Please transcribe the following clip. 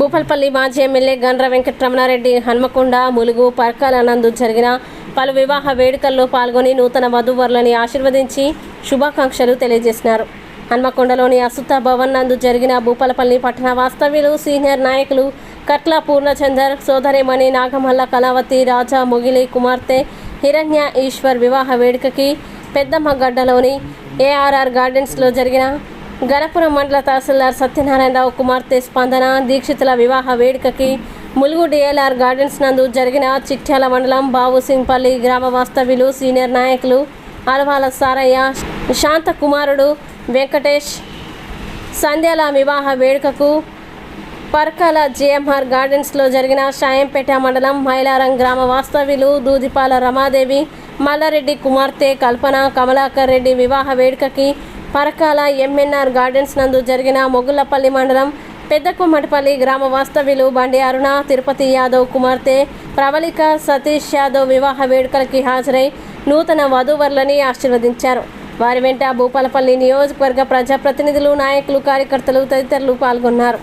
భూపాలపల్లి మాజీ ఎమ్మెల్యే గండ్ర వెంకటరమణారెడ్డి హన్మకొండ ములుగు పర్కాల నందు జరిగిన పలు వివాహ వేడుకల్లో పాల్గొని నూతన వధూవరులని ఆశీర్వదించి శుభాకాంక్షలు తెలియజేసినారు. హన్మకొండలోని అసుత భవన్ నందు జరిగిన భూపాలపల్లి పట్టణ వాస్తవ్యులు సీనియర్ నాయకులు కట్ల పూర్ణచందర్ సోదరిమణి నాగమల్ల కళావతి రాజా మొగిలి కుమార్తె హిరణ్య ఈశ్వర్ వివాహ వేడుకకి పెద్దమ్మగడ్డలోని ఏఆర్ఆర్ గార్డెన్స్లో జరిగిన గణపురం మండల తహసీల్దార్ సత్యనారాయణరావు కుమార్తె స్పందన దీక్షితుల వివాహ వేడుకకి ములుగు డిఎల్ఆర్ గార్డెన్స్ నందు జరిగిన చిట్యాల మండలం బావుసింగ్పల్లి గ్రామ వాస్తవ్యులు సీనియర్ నాయకులు అలవాల సారయ్య శాంత కుమారుడు వెంకటేష్. సంధ్యాల వివాహ వేడుకకు పర్కాల జిఎంఆర్ గార్డెన్స్లో జరిగిన షాయంపేట మండలం మైలారం గ్రామ వాస్తవ్యులు దూదిపాల రమాదేవి మల్లారెడ్డి కుమార్తె కల్పన కమలాకర్ రెడ్డి వివాహ వేడుకకి పరకాల ఎంఎన్ఆర్ గార్డెన్స్ నందు జరిగిన మొగులపల్లి మండలం పెద్ద కుమ్మటిపల్లి గ్రామ వాస్తవ్యులు బండి అరుణ తిరుపతి యాదవ్ కుమార్తె ప్రవళిక సతీష్ యాదవ్ వివాహ వేడుకలకి హాజరై నూతన వధూవరులని ఆశీర్వదించారు. వారి వెంట భూపాలపల్లి నియోజకవర్గ ప్రజాప్రతినిధులు నాయకులు కార్యకర్తలు తదితరులు పాల్గొన్నారు.